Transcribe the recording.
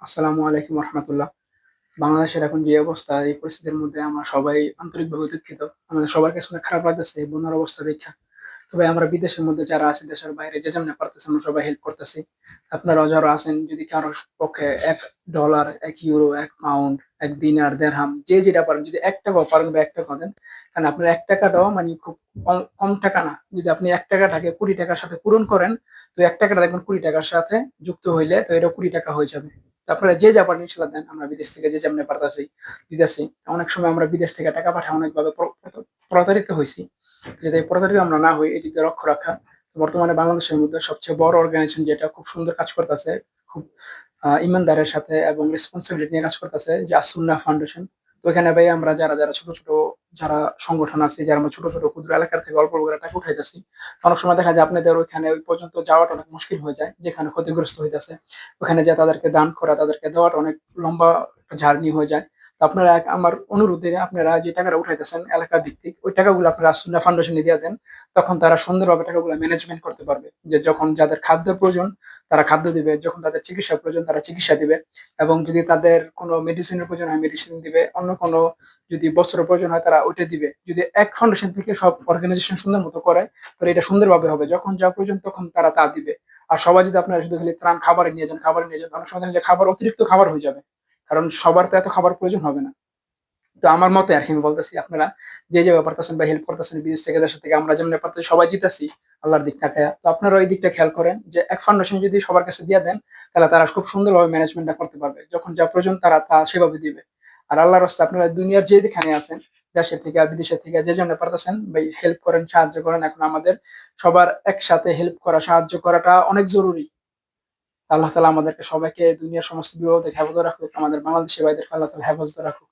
আসসালামু আলাইকুম রহমতুল্লাহ। বাংলাদেশের এখন যে অবস্থা, এই পরিস্থিতির মধ্যে আমরা সবাই আন্তরিকভাবে দুঃখিত। আমাদের সবার কাছে খারাপ লাগতেছে, এই বন্যার অবস্থা দেখা। তবে আমরা বিদেশের মধ্যে যারা আছে, দেশের বাইরে, যে যেমন পারতেছে আমরা সবাই হেল্প করতেছি। আপনারা যারা আছেন, যদি কারও পক্ষে এক ডলার এক ইউরো এক পাউন্ড এক দিনার দেড়হাম যে যেটা পারেন, যদি এক টাকাও পারেন বা এক টাকা দেন, কারণ আপনার এক টাকাটাও মানে খুব কম- টাকা না। যদি আপনি এক টাকাটাকে কুড়ি টাকার সাথে পূরণ করেন, তো এক টাকাটা দেখবেন কুড়ি টাকার সাথে যুক্ত হইলে তো এটা কুড়ি টাকা হয়ে যাবে। আপনারা যে যা পারেন ইনশাল্লাহ দেন, আমরা বিদেশ থেকে যে যেমন পারতাছি, দিতেছি। অনেক সময় আমরা বিদেশ থেকে টাকা পাঠাই অনেকভাবে প্র- প্র- প্রতারিত হয়েছি এই প্রতারিত আমরা না হই এদিকে লক্ষ্য রাখা বর্তমানে বাংলাদেশের মধ্যে সবচেয়ে বড় অর্গানাইজেশন যেটা খুব সুন্দর কাজ করতেছে, খুব ইমানদারের সাথে এবং রেসপন্সিবিলিটি নিয়ে কাজ করতেছে, যে আসুন্না ফাউন্ডেশন তো এখানে ভাই আমরা যারা যারা ছোট ছোট যারা সংগঠন আছে, যারা ছোট ছোট ক্ষুদ্র এলাকার থেকে অল্প করে টাকা উঠাইতেছি অনেক সময় দেখা যায় আপনাদের ওইখানে ওই পর্যন্ত যাওয়াটা অনেক মুশকিল হয়ে যায়, যেখানে ক্ষতিগ্রস্ত হইতেছে। ওখানে যে তাদেরকে দান করা, তাদেরকে দেওয়াটা অনেক লম্বা জার্নি হয়ে যায়। আপনারা আমার অনুরোধে আপনারা যে টাকাটা উঠাইতেছেন এলাকা ভিত্তিক ওই টাকাগুলো আপনারা সুন্না ফাউন্ডেশনে দিয়ে দেন, তখন তারা সুন্দরভাবে টাকাগুলো ম্যানেজমেন্ট করতে পারবে। যে যখন যাদের খাদ্য প্রয়োজন, তারা খাদ্য দিবে, যখন তাদের চিকিৎসা প্রয়োজন, তারা চিকিৎসা দিবে। এবং যদি তাদের কোনো মেডিসিনের প্রয়োজন হয় মেডিসিন দিবে, অন্য কোনো যদি বস্ত্র প্রয়োজন হয়, তারা ওইটা দিবে। যদি এক ফাউন্ডেশন থেকে সব অর্গানাইজেশন সুন্দর মতো করে, তাহলে এটা সুন্দরভাবে হবে। যখন যা প্রয়োজন, তখন তারা তা দিবে। আর সবাই যদি আপনারা শুধু খালি ত্রাণ খাবারে নিয়ে যান খাবারে নিয়ে যান অনেক সময় যায়, খাবার অতিরিক্ত খাবার হয়ে যাবে। কারণ সবার তো এত খাবার প্রয়োজন হবে না। তো আমার মতে আর কি, আমি বলতেছি আপনারা যে যে ব্যাপারতেছেন বা হেল্প করতেছেন বিদেশ থেকে, দেশের থেকে, আমরা যেমন পারতেছি সবাই দিতেছি, আল্লাহর দিক তাকায়া তো আপনারা ওই দিকটা খেয়াল করেন যে এক ফাউন্ডেশন যদি সবার কাছে দিয়ে দেন, তাহলে তারা খুব সুন্দরভাবে ম্যানেজমেন্টটা করতে পারবে। যখন যা প্রয়োজন তারা তা সেভাবে দিবে। আর আল্লাহর রাস্তা আপনারা দুনিয়ার যে যেখানে আছেন, দেশের থেকে, বিদেশের থেকে, যে যেমন পারতেছেন ভাই হেল্প করেন, সাহায্য করেন, এখন আমাদের সবার একসাথে হেল্প করা, সাহায্য করাটা অনেক জরুরি। আল্লাহ তালা আমাদেরকে সবাইকে দুনিয়ার সমস্ত বিপদ থেকে হেফাজত রাখুক, আমাদের বাংলাদেশি ভাইদেরকে আল্লাহ তালা হেফাজত রাখুক।